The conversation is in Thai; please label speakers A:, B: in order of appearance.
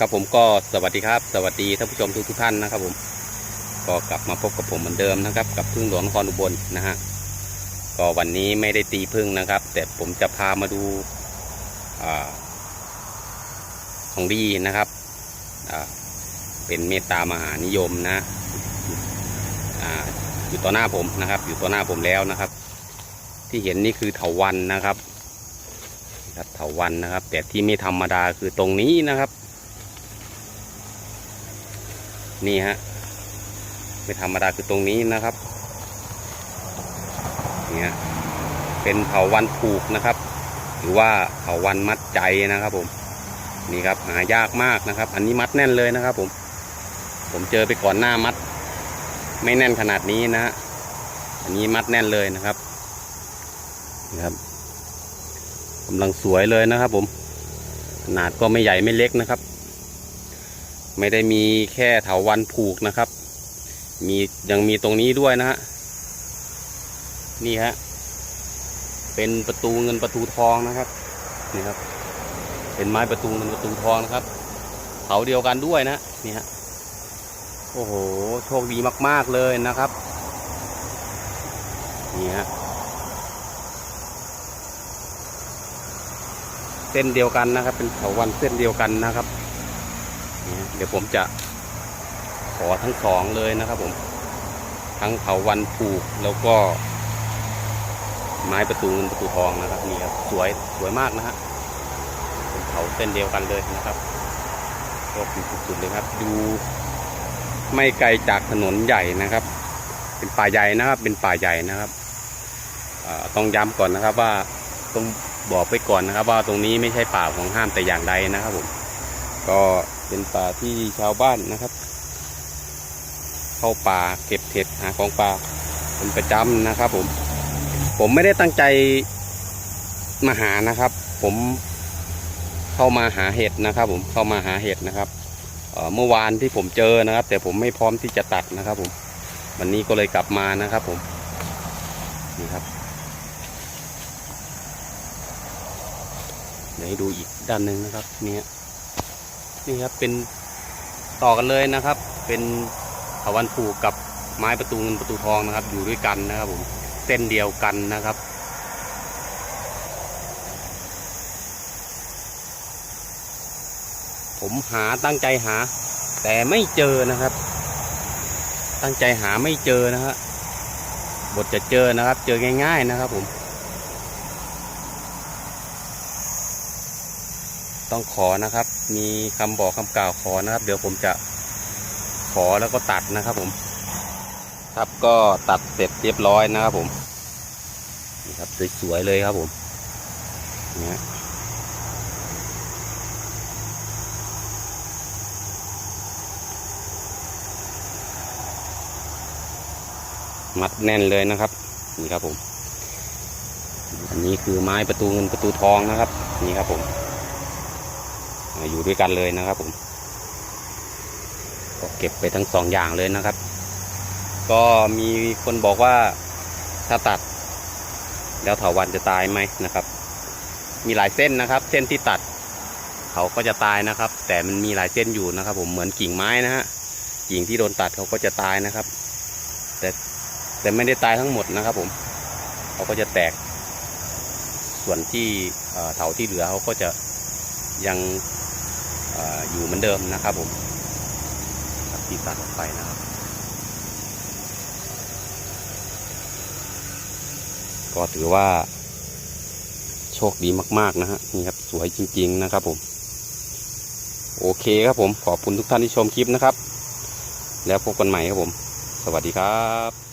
A: ครับผมก็สวัสดีครับ สวัสดีท่านผู้ชมทุกทุกท่านนะครับ ผม ก็กลับมาพบกับผมเหมือนเดิมนะครับ กับพึ่งหลวงนครอุบลนะฮะก็วันนี้ไม่ได้ตีพึ่งนะครับ แต่ผมจะพามาดูอของดีนะครับเป็นเมตตามหานิยมนะออยู่ต่อหน้าผมนะครับ อยู่ต่อหน้าผมแล้วนะครับ ที่เห็นนี่คือเถาวันนะครับครับเถาวันนะครับ แต่ที่ไม่ธรรมดาคือตรงนี้นะครับ นี่ฮะ ไม่ธรรมดาคือตรงนี้นะครับเนี่ยเป็นเถาวันผูกนะครับ หรือว่าเถาวันมัดใจนะครับผม นี่ครับหายากมากนะครับ อันนี้มัดแน่นเลยนะครับ ผม ผมเจอไปก่อนหน้ามัด ไม่แน่นขนาดนี้นะฮะอันนี้มัดแน่นเลยนะครับนี่ครับกำลังสวยเลยนะครับ ผม ขนาดก็ไม่ใหญ่ไม่เล็กนะครับ ไม่ได้มีแค่เถาวันผูกนะครับ มียังมีตรงนี้ด้วยนะฮะนี่ฮะเป็นประตูเงินประตูทองนะครับนี่ครับ เป็นไม้ประตูเงินประตูทองนะครับเถาเดียวกันด้วยนะนี่ฮะโอ้โหโชคดีมาก ๆเลยนะครับนี่ฮะเส้นเดียวกันนะครับ เป็นเถาวันเส้นเดียวกันนะครับ เดี๋ยวผมจะขอทั้งสองเลยนะครับผม ทั้งเถาวันผูกแล้วก็ ไม้ประตูเงินประตูทองนะครับนี่ครับสวยสวยมากนะฮะเป็นเถาเส้นเดียวกันเลยนะครับก็คือสุดๆเลยครับ ดูไม่ไกลจากถนนใหญ่นะครับ เป็นป่าใหญ่นะครับ เป็นป่าใหญ่นะครับต้องย้ำก่อนนะครับว่าต้องบอกไปก่อนนะครับ ว่าตรงนี้ไม่ใช่ป่าของห้ามแต่อย่างใดนะครับผม ก็ เป็นป่าที่ชาวบ้านนะครับ เข้าป่าเก็บเห็ดหาของป่าเป็นประจำนะครับ ผม ผมไม่ได้ตั้งใจมาหานะครับ ผมเข้ามาหาเห็ดนะครับ ผมเข้ามาหาเห็ดนะครับเมื่อวานที่ผมเจอนะครับ แต่ผมไม่พร้อมที่จะตัดนะครับ ผม วันนี้ก็เลยกลับมานะครับ ผมนี่ครับเดี๋ยวให้ดูอีกด้านหนึ่งนะครับเนี่ฮะ นี่ครับเป็นต่อกันเลยนะครับ เป็นถาวันผูกกับไม้ประตูเงินประตูทองนะครับ อยู่ด้วยกันนะครับผมเส้นเดียวกันนะครับผมหาตั้งใจหา แต่ไม่เจอนะครับ ตั้งใจหาไม่เจอนะฮะบทจะเจอนะครับ เจอง่าย ๆนะครับผม ต้องขอนะครับ มีคำบอกคำกล่าวขอนะครับ เดี๋ยวผมจะขอแล้วก็ตัดนะครับผม ครับก็ตัดเสร็จเรียบร้อยนะครับผมนี่ครับสวยๆเลยครับผมเนี่ยมัดแน่นเลยนะครับ นี่ครับผม อันนี้คือไม้ประตูเงินประตูทองนะครับ นี่ครับผม อยู่ด้วยกันเลยนะครับผมก็เก็บไปทั้งสองอย่างเลยนะครับ ก็มีคนบอกว่าถ้าตัด แล้วเถาวันจะตายไหมนะครับ มีหลายเส้นนะครับ เส้นที่ตัดเขาก็จะตายนะครับ แต่มันมีหลายเส้นอยู่นะครับ ผมเหมือนกิ่งไม้นะฮะกิ่งที่โดนตัดเขาก็จะตายนะครับ แต่แต่ไม่ได้ตายทั้งหมดนะครับ ผมเขาก็จะแตก ส่วนที่เถาที่เหลือเขาก็จะยัง อยู่เหมือนเดิมนะครับผมที่ตัดออกไปนะครับ ก็ถือว่า โชคดีมาก ๆ นะฮะนี่ครับสวยจริง ๆ นะครับผม โอเคครับผม ขอบคุณทุกท่านที่ชมคลิปนะครับ แล้วพบกันใหม่ครับผม สวัสดีครับ